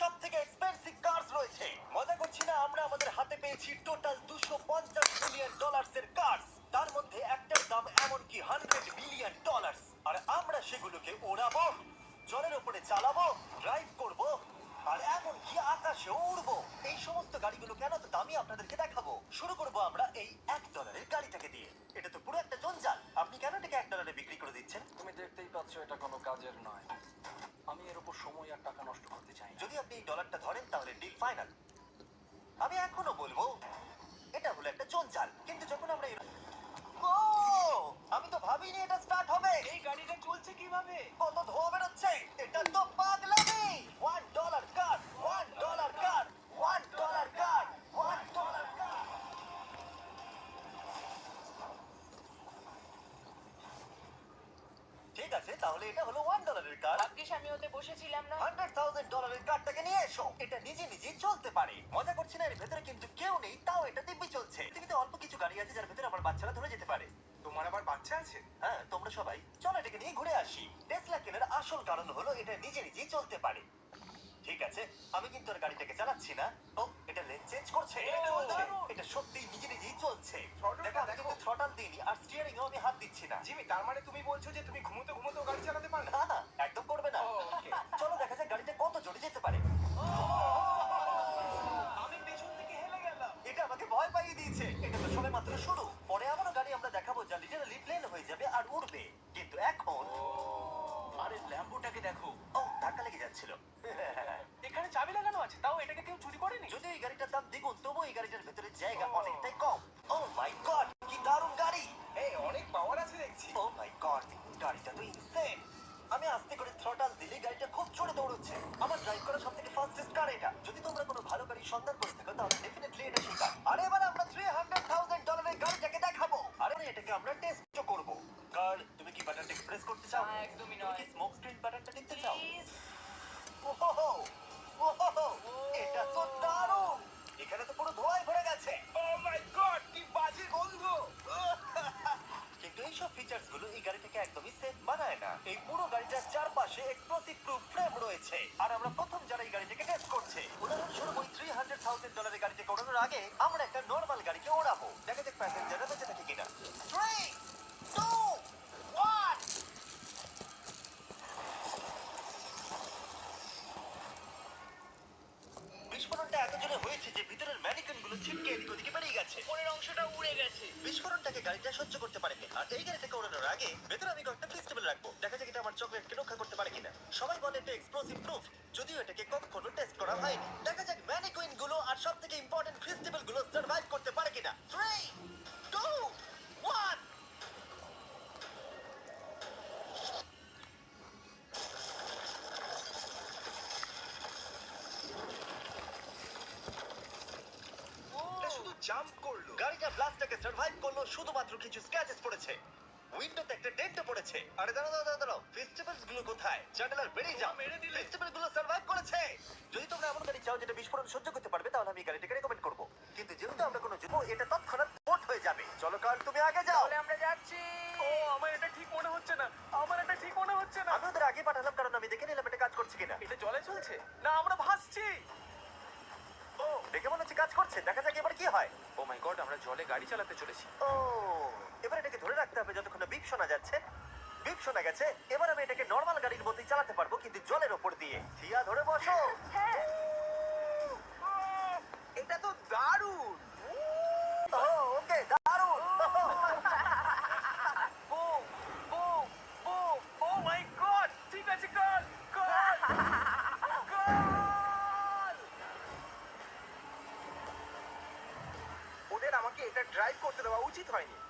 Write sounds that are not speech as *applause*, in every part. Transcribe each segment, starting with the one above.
সব থেকে expensive curse রয়েছে। মজা করছি না, আমরা আমাদের হাতে পেয়েছি টোটাল দুশো পঞ্চাশ মিলিয়ন ডলার্স এর কার্স তার মধ্যে একটার দাম এমনকি হান্ড্রেড মিলিয়ন ডলার্স আর আমরা সেগুলোকে ওড়াবো, জলের উপরে চালাবো ড্রাইভ করব, আর এমনকি আকাশে উড়বো। এই সমস্ত গাড়িগুলো কেন তো দামি আপনাদেরকে দেখাবো। শুরু করব আমরা এই এক ডলারের গাড়িটাকে দিয়ে। তাহলে এটা হলো ওয়ান ডলারের কার ভাগ্যিস আমি ওতে বসেছিলাম না। হান্ড্রেড থাউজেন্ড ডলারের কার্ডটাকে নিয়ে এসো। এটা নিজে নিজেই চলতে পারে। মজা করছি না এর ভেতরে কিন্তু কেউ নেই তাও এটা দিব্যি চলছে। পৃথিবীতে অল্প কিছু গাড়ি আছে যার ভেতরে আমার বাচ্চারা ধরে যেতে পারে। তোমার আবার বাচ্চা আছে? হ্যাঁ তোমরা সবাই। চলো এটাকে নিয়ে ঘুরে আসি। টেসলা কেনার আসল কারণ হলো এটা নিজে নিজেই চলতে পারে। ঠিক আছে আমি কিন্তু আর গাড়িটাকে চালাচ্ছি না। ও এটা চেঞ্জ করছে এটা চলছে। এটা সত্যি নিজে নিজেই চলছে। দেখো আমি দেখো। কিন্তু থ্রটাল দিইনি আর স্টিয়ারিং আমি হাত দিচ্ছি না। জিমি তার মানে তুমি বলছো যে তুমি ঘুমোতে ঘুমোতে গাড়ি চালাতে পারো না না একদম করবে না। ও, okay. চলো দেখা যাক গাড়িটা কত জোরে যেতে পারে। আমি পেছন থেকে হেলে গেলাম। এটা আমাকে ভয় পাইয়ে দিয়েছে। এটা তো সবে মাত্র শুরু। পরে এমনও গাড়ি আমরা দেখাবো যা লিটারালি প্লেন হয়ে যাবে আর উড়বে। কিন্তু এখন আরে ল্যাম্বোটাকে দেখো। ও ধাক্কা লেগে যাচ্ছিল। এখানে চাবি লাগানো আছে তাও এটাকে কেউ চুরি করেনি? যদিও এই দ্বিগুণ তবু এই গাড়িটার ভেতরে জায়গা অনেকটাই কম। এইসব ফিচার্সগুলো এই গাড়িটাকে একদমই সেফ বানায় না। এই পুরো গাড়িটার চারপাশে এক্সপ্লোসিভ প্রুফ ফ্রেম রয়েছে। আর আমরা প্রথম যারা এই গাড়িটাকে টেস্ট করছে, উদাহরণস্বরূপ ওই থ্রি হান্ড্রেড থাউজেন্ড ডলারের গাড়িটাকে ওড়ানোর আগে আমরা একটা নর্মাল গাড়িকে ওড়াবো। দেখা যাক প্যাসেঞ্জাররা বেঁচে থাকে কিনা। বিস্ফোরণটা এত হয়েছে যে ভিতরের গেছে পরের অংশটা উড়ে গেছে। বিস্ফোরণটাকে গাড়িটা সহ্য করতে পারেনি। আর এই গাড়িটাকে ওড়ানোর আগে ভেতরে আমি কয়েকটা ফেস্টিভ্যাল রাখব। দেখা যাক এটা আমার চকলেটকে রক্ষা করতে পারে কিনা। সবাই বলে এটা এক্সপ্লোসিভ প্রুফ যদিও এটাকে কখনো টেস্ট করা হয়নি। দেখা যাক ম্যানিকুইনগুলো আর সব থেকে ইম্পর্টেন্ট ফেস্টিভ্যালগুলো সার্ভাইভ করতে পারে কিনা। থ্রি টু ওয়ান গাড়িটা ব্লাস্টটাকে সার্ভাইভ করল শুধুমাত্র কিছু স্ক্র্যাচেস পড়েছে। উইন্ডোতে একটা ডেন্টও পড়েছে। আরে দাঁড়াও দাঁড়াও দাঁড়াও, ফেস্টিভ্যালসগুলো কোথায়? চ্যান্ডেলার বেরিয়ে যাও। মেরে দিলে। ফেস্টিভ্যালগুলো সার্ভাইভ করেছে। যদি তোমরা এমন গাড়ি চাও যেটা বিস্ফোরণ সহ্য করতে পারবে তাহলে আমি এই গাড়িটাকে রেকমেন্ড করব। কিন্তু যেহেতু আমরা কোনো যুব এটা তৎক্ষণাৎ বোট হয়ে যাবে। চলো কাল তুমি আগে যাও। তাহলে আমরা যাচ্ছি। ও আমার এটা ঠিক মনে হচ্ছে না। আমার এটা ঠিক মনে হচ্ছে না। আমি ওদের আগে পাঠালাম কারণ আমি দেখে নিলাম এটা কাজ করছে কিনা। এটা জলে চলছে? না আমরা ভাসছি। কাজ করছে দেখা যাক এবার কি হয়। ও মাই গড আমরা জলে গাড়ি চালাতে চলেছি। ও এবার এটাকে ধরে রাখতে হবে যতক্ষণ না বিপ শোনা যাচ্ছে। বিপ শোনা গেছে এবার আমি এটাকে নর্মাল গাড়ির মতোই চালাতে পারব কিন্তু জলের ওপর দিয়ে। থিয়া ধরে বসো। হ্যাঁ এটা তো দারুণ ও ওকে দারুণ boom boom boom oh my god ঠিক আছে কল কল কল ওদের আমাকে এটা ড্রাইভ করতে দেওয়া উচিত হয়নি।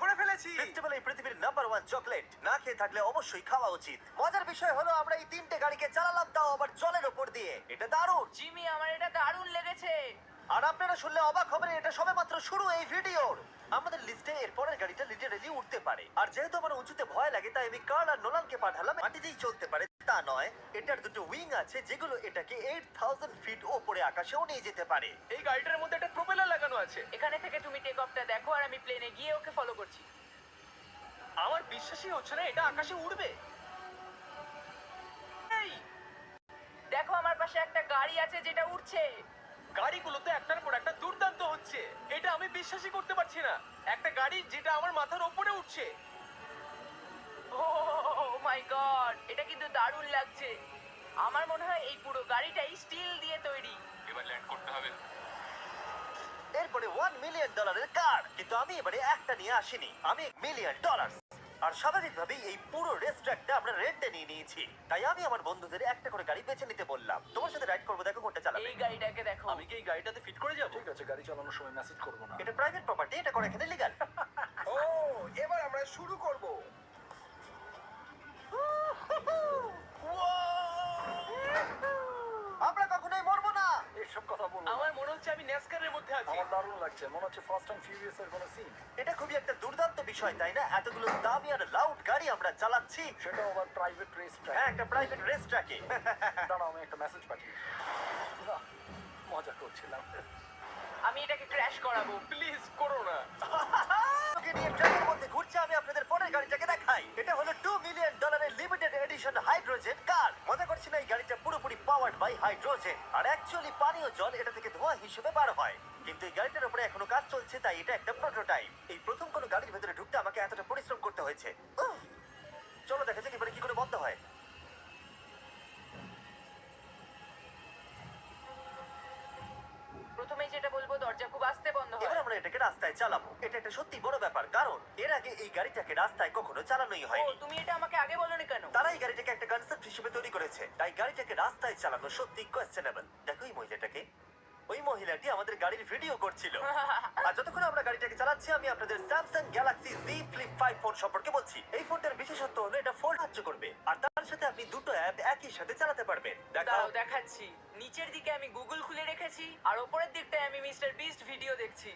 ধরে ফেলেছি। ফেস্টিভ্যাল এই পৃথিবীর নাম্বার ওয়ান চকলেট না খেয়ে থাকলে অবশ্যই খাওয়া উচিত। মজার বিষয় হলো আমরা এই তিনটে গাড়িকে চালালাম তাও আবার জলের ওপর দিয়ে। এটা দারুণ। জিমি আমার এটা দারুণ লেগেছে। আর আপনারা শুনলে অবাক হবেন এটা সবেমাত্র শুরু এই ভিডিওর। আমাদের লিস্টে এর পরের গাড়িটা লিটারেলি উঠতে পারে। আর যেহেতু আমার উঁচুতে ভয় লাগে তাই আমি কার্ল আর নোলানকে পাঠালাম। মাটিতেই চলতে পারে। তা নয় এটার দুটো উইং আছে যেগুলো এটাকে এইট থাউজেন্ড ফিট ওপরে আকাশেও নিয়ে যেতে পারে। এই গাড়িটার মধ্যে একটা প্রোপেলার লাগানো আছে। এখানে থেকে তুমি টেক অফটা দেখো আর আমি প্লেনে গিয়ে ওকে ফলো করছি। আমার বিশ্বাসই হচ্ছে না এটা আকাশে উড়বে। এই দেখো আমার পাশে একটা গাড়ি আছে যেটা উঠছে গাড়িগুলোতে একটার পর একটা দুর্দান্ত হচ্ছে। এটা আমি বিশ্বাসই করতে পারছি না। একটা গাড়ি যেটা আমার মাথার ওপরে উঠছে। ও মাই গড এটা কিন্তু দারুণ লাগছে। আমার মনে হয় এই পুরো গাড়িটাই স্টিল দিয়ে তৈরি। এবার ল্যান্ড করতে হবে। এরপরে ওয়ান মিলিয়ন ডলারের কার কিন্তু আমি এবারে একটা নিয়ে আসিনি। আমি মিলিয়ন ডলার আর স্বাভাবিকভাবেই এই পুরো রেস্ট্রাক্টটা আমরা রেন্টে নিয়ে নিয়েছি। তাই আমি আমার বন্ধুদের একটা করে গাড়ি বেছে নিতে বললাম। তোমার সাথে রাইড করব দেখো কোনটা চালাবে। এই গাড়িটাকে দেখো। আমি কি এই গাড়িটাতে ফিট করে যাব? ঠিক আছে গাড়ি চালানোর সময় মেসেজ করব না। এটা প্রাইভেট প্রপার্টি এটা করে এখানে লিগাল ও এবার আমরা শুরু করব। না এসব কথা বলব আমার মনে হচ্ছে আমি ন্যাসকারের মধ্যে আছি। আমার দারুণ লাগছে। মনে হচ্ছে ফার্স্ট অ্যান্ড ফিউরিয়াস এর কোনো সিন এটা খুবই একটা দুর্দান্ত বিষয় তাই না? এতগুলো দামি আর লাউড গাড়ি আমরা চালাচ্ছি। সেটাও আবার প্রাইভেট রেস হ্যাঁ একটা প্রাইভেট রেস ট্র্যাকে দাঁড়াও আমি একটা মেসেজ পাঠিয়ে মজা করছিলাম। আমি এটাকে ক্র্যাশ করাবো। প্লিজ করো না। *laughs* ওকে নিয়ে ট্র্যাকের মধ্যে ঘুরছে আমি আপনাদের পরের গাড়িটাকে দেখাই এটা হলো টু মিলিয়ন ডলারের লিমিটেড এডিশন হাইড্রোজেন কার মনে করছি না এই গাড়িটা পুরোপুরি পাওয়ার্ড বাই হাইড্রোজেন আর অ্যাকচুয়ালি পানীয় জল এটা থেকে ধোঁয়া হিসেবে বার হয়। কিন্তু এই গাড়িটার উপরে এখনও কাজ চলছে, তাই এটা একটা প্রোটোটাইপ এই প্রথম কোনো গাড়ির ভেতরে ঢুকতে আমাকে এতটা পরিশ্রম করতে হয়েছে। চলো দেখা যাক এবারে কি করে বন্ধ হয়। রাস্তায় চালাবো। এটা একটা সত্যি বড় ব্যাপার কারণ এর আগে এই গাড়িটাকে রাস্তায় কখনো চালানোই ও হয়নি তুমি এটা আমাকে আগে বলনি কেন? তারা এই গাড়িটাকে একটা কনসেপ্ট হিসেবে তৈরি করেছে। তাই গাড়িটাকে রাস্তায় চালানো সত্যি কোয়েশ্চেনেবল দেখো এই মহিলাটাকে। ওই মহিলাটি আমাদের গাড়ির ভিডিও করছিল। *laughs* আর যতক্ষণ আমরা গাড়িটাকে চালাচ্ছি আমি আপনাদের Samsung Galaxy Z flip five phone সম্পর্কে বলছি। এই ফোনটার বিশেষত্ব হলো এটা ফোল্ড সাহায্য করবে। আর তার সাথে আপনি দুটো অ্যাপ একই সাথে চালাতে পারবেন। দেখাও। দেখাচ্ছি। নিচের দিকে আমি গুগল খুলে রেখেছি আর ওপরের দিকটায় আমি মিস্টার বিস্ট ভিডিও দেখছি।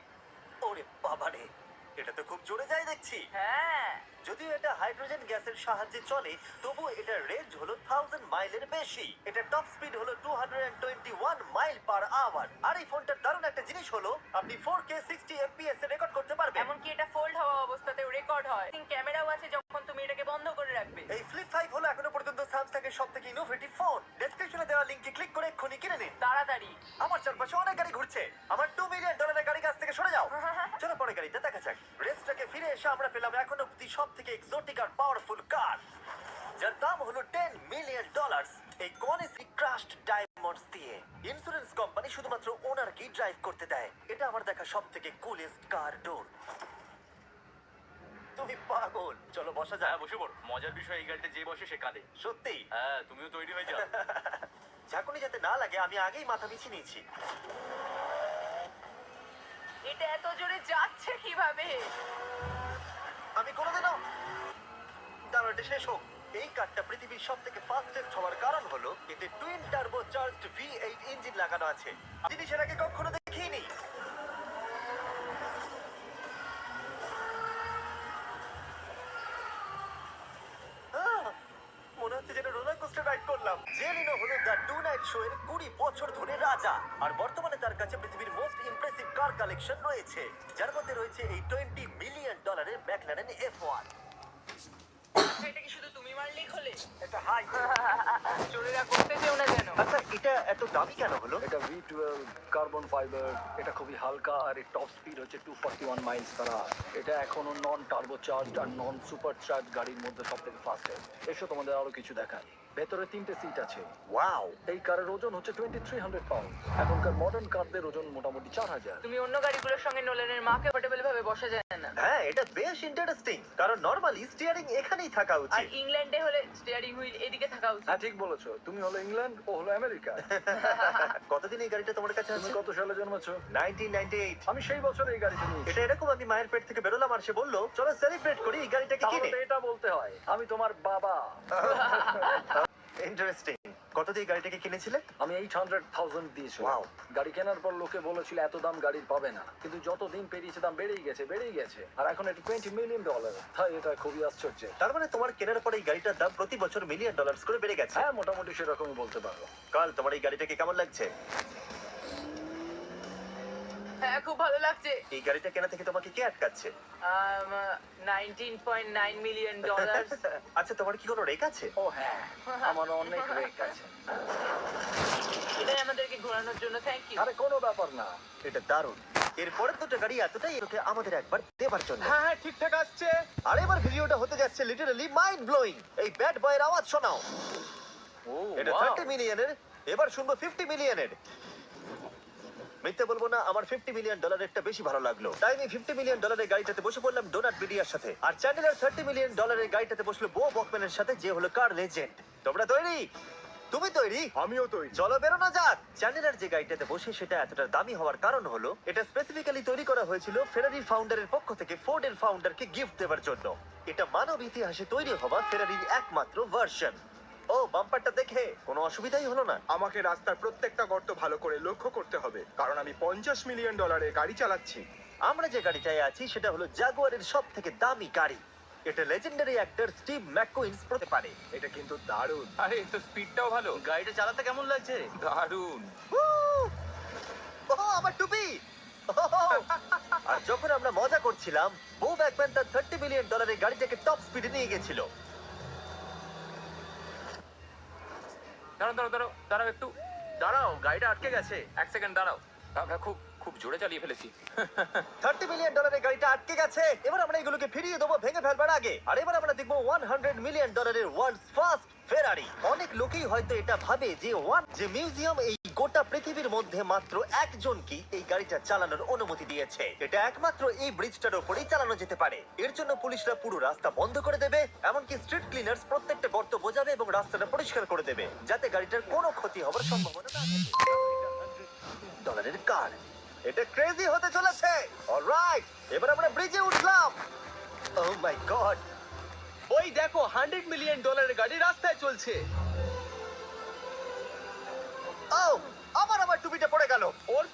ওরে বাবারে এটা তো খুব জোরে যায় দেখছি। হ্যাঁ। যদিও এটা হাইড্রোজেন গ্যাসের সাহায্যে চলে তবু এটার রেঞ্জ হলো থাউজেন্ড মাইলের বেশি। এটা টপ স্পিড হলো টু মাইল পার আওয়ার আর এই ফোনটার দারুণ একটা জিনিস হলো আপনি ফোর কে সিক্সটি এফপিএস এ রেকর্ড করতে পারবেন। এমনকি এটা ফোল্ড হওয়া অবস্থাতেও রেকর্ড হয়। ক্যামেরাও আছে যখন তুমি এটাকে বন্ধ করে রাখবে। এই ফ্লিপ ফাইভ হলো এখনও পর্যন্ত স্যামসাং এর সব থেকে ইনোভেটিভ ফোন ডেসক্রিপশনে দেওয়া লিঙ্কে ক্লিক করে এক্ষুনি কিনে নিন। তাড়াতাড়ি। আমার চারপাশে অনেক গাড়ি ঘুরছে। আমার টু মিলিয়ন ডলারের গাড়ি কাছ থেকে সরে যাও। *laughs* চলো পরে গাড়িটা দেখা যাক। রেসটাকে ফিরে এসে আমরা পেলাম এখন অব্দি সব থেকে এক্সোটিক আর পাওয়ারফুল কার যার দাম হলো টেন মিলিয়ন ডলার এই কনেসি ক্রাশড ডায়মন্ডস দিয়ে। ইন্স্যুরেন্স কোম্পানি শুধুমাত্র ওনারকেই ড্রাইভ করতে দেয়। এটা আমার দেখা সব থেকে কুলেস্ট কার ডোর তুমি পাগল। চলো বসা হ্যাঁ যাক বসে পড়। মজার বিষয় এই গাড়িতে যে বসে সে কাঁদে। সত্যি? হ্যাঁ তুমিও তৈরি হয়ে যাও। *laughs* ঝাঁকুনি যাতে না লাগে আমি আগেই মাথা পিছিয়ে নিয়েছি। এটা এত জোরে যাচ্ছে কীভাবে? আমি কোনোদিনও দাঁড়ো এটা শেষ হোক। এই কারটা পৃথিবীর সব থেকে ফাস্টেস্ট হওয়ার কারণ হলো, এতে twin turbocharged V eight engine লাগানো আছে। জিনিসের আগে কখনো দেখিনি। রাইড জেলিনো হলো দ্য টু নাইট শো এর কুড়ি বছর ধরে রাজা। আর বর্তমানে তার কাছে পৃথিবীর মোস্ট ইমপ্রেসিভ কার কালেকশন রয়েছে যার মধ্যে রয়েছে এই টোয়েন্টি মিলিয়ন ডলারের ম্যাকলারেন এফ ওয়ান এটা কি শুধু তুমি মারলেই খোলে এটা হাই। চোরেরা করতে যেও না যেন। আচ্ছা এটা এত দামি কেন হলো? এটা ভি কার্বন ফাইবার এটা খুবই হালকা আর এর টপ স্পিড হচ্ছে two forty one miles per hour এটা এখনও নন টার্বো চার্জ আর নন সুপার চার্জ গাড়ির মধ্যে সব থেকে ফাস্টেস্ট এসো তোমাদের আরও কিছু দেখায় ভেতরে তিনটে সিট আছে। ওয়াও এই কারের ওজন হচ্ছে টোয়েন্টি থ্রি হান্ড্রেড পাউন্ড এখনকার মডার্ন কারদের ওজন মোটামুটি চার হাজার। তুমি অন্য গাড়িগুলোর সঙ্গে নোলেনের মাকে পোর্টেবল ভাবে বসা যায় না। হ্যাঁ এটা বেশ ইন্টারেস্টিং কারণ নরমালি স্টিয়ারিং এখানেই থাকা আর উচিত ইংল্যান্ডে হলে স্টিয়ারিং হুইল এদিকে থাকা উচিত। হ্যাঁ ঠিক বলেছ। তুমি হলো ইংল্যান্ড ও হলো আমেরিকা। *laughs* কতদিন এই গাড়িটা তোমার কাছে তুমি আছে? কত সালে জন্মেছো? 1998 আমি সেই বছর এই গাড়িটা নিয়েছি। এটা এরকম আমি মায়ের পেট থেকে বেরোলাম আর সে বলল চলো সেলিব্রেট করি এই গাড়িটাকে তাহলে কিনে তো এটা বলতে হয় আমি তোমার বাবা। *laughs* ইন্টারেস্টিং কত দিয়ে গাড়িটাকে কিনেছিলে? আমি এইট হান্ড্রেড থাউজেন্ড দিয়েছিলাম। Wow. গাড়ি কেনার পর লোকে বলেছিল এত দাম গাড়ির পাবে না। কিন্তু যত দিন পেরিয়েছে দাম বেড়েই গেছে বেড়েই গেছে। আর এখন এটা টোয়েন্টি মিলিয়ন ডলার তাই এটা খুবই আশ্চর্য তার মানে তোমার কেনার পর এই গাড়িটার দাম প্রতি বছর মিলিয়ন ডলার করে বেড়ে গেছে? হ্যাঁ মোটামুটি সেরকমই বলতে পারো। কাল তোমার এই গাড়িটাকে কেমন লাগছে? হ্যাঁ খুব ভালো লাগছে। এই গাড়িটা কেনা থেকে তোমাকে কে আটকাচ্ছে? Nineteen point nine million dollar আচ্ছা তোমার কি কোনো রেক আছে? ও হ্যাঁ আমার অনেক রেক আছে। এটাই আমাদেরকে ঘোরানোর জন্য থ্যাংক ইউ আরে কোনো ব্যাপার না। এটা দারুণ। এর পরের দুটো গাড়ি এতটাই এরোকে আমাদের একবার দেবার জন্য। হ্যাঁ হ্যাঁ ঠিকঠাক আসছে। আর এবার ভিডিওটা হতে যাচ্ছে লিটারালি মাইন্ড ব্লোয়িং এই ব্যাড বয়ের আওয়াজ শোনাও। ও এটা থার্টি মিলিয়নের এবার শুনব ফিফটি মিলিয়নের মিথ্যে বলব না আমার ফিফটি মিলিয়ন ডলারেরটা বেশি ভালো লাগল। তাই আমি ফিফটি মিলিয়ন ডলারের গাড়িটাতে বসে পড়লাম ডোনাট মিডিয়ার সাথে। আর চ্যানেলের থার্টি মিলিয়ন ডলারের গাড়িটাতে বসল বো বকম্যানের সাথে যে হলো কার লেজেন্ড তোমরা তৈরি? তুমি তৈরি? আমিও তৈরি। চলো বেরোনো যাক। চ্যানেলের যে গাড়িটাতে বসে সেটা এতটা দামি হওয়ার কারণ হলো এটা স্পেসিফিক্যালি তৈরি করা হয়েছিল ফেরারি ফাউন্ডারের পক্ষ থেকে ফোর্ডের ফাউন্ডারকে গিফট দেওয়ার জন্য। এটা মানব ইতিহাসে তৈরি হওয়া ফেরারির একমাত্র ভার্সন ও বাম্পারটা দেখে। কোনো অসুবিধাই হলো না। আমাকে রাস্তার প্রত্যেকটা গর্ত ভালো করে লক্ষ্য করতে হবে কারণ আমি পঞ্চাশ মিলিয়ন ডলারের গাড়ি চালাচ্ছি। আমরা যে গাড়িটায় আছি সেটা হলো জাগুয়ারের সব থেকে দামি গাড়ি। এটা লেজেন্ডারি অ্যাক্টর স্টিভ ম্যাকুইন্স পড়তে পারে। এটা কিন্তু দারুণ। আরে তো স্পিডটাও ভালো। গাড়িটা চালাতে কেমন লাগছে? দারুণ। ও আমার টুপি! আর যখন আমরা মজা করছিলাম বো ব্যাকম্যান তার থার্টি মিলিয়ন ডলারের গাড়িটাকে টপ স্পিডে নিয়ে গেছিল। দাঁড়াও দাঁড়াও দাঁড়াও একটু। দাঁড়াও, গাড়িটা আটকে গেছে। এক সেকেন্ড, দাঁড়াও। আমরা খুব খুব জোরে চালিয়ে ফেলেছি। থার্টি মিলিয়ন ডলারের গাড়িটা আটকে গেছে। এবার আমরা এগুলোকে ফিরিয়ে দেবো, ভেঙে ফেলবার আগে। আর এবার আমরা দেখব ওয়ান হান্ড্রেড মিলিয়ন ডলারের ওয়ার্ল্ড ফার্স্ট ফেরারি অনেক লোকেই হয়তো এটা ভাবে যে ওয়ান, যে মিউজিয়াম এই গোটা পৃথিবীর মধ্যে মাত্র একজনকে এই গাড়িটা চালানোর অনুমতি দিয়েছে। এটা একমাত্র এই ব্রিজটার উপরেই চালানো যেতে পারে। এর জন্য পুলিশরা পুরো রাস্তা বন্ধ করে দেবে, এমনকি স্ট্রিট ক্লিনার্স প্রত্যেকটা গর্ত বোঝাবে এবং রাস্তাটা পরিষ্কার করে দেবে, যাতে গাড়িটার কোনো ক্ষতি হবার সম্ভাবনা না ডলারের কার এটা ক্রেজি হতে চলেছে। অলরাইট এবার আমরা ব্রিজে উঠলাম। ও মাই গড ওই দেখো হান্ড্রেড মিলিয়ন ডলারের গাড়ি রাস্তায় চলছে। ও আবার আমার টুপিটা পড়ে গেল। ওর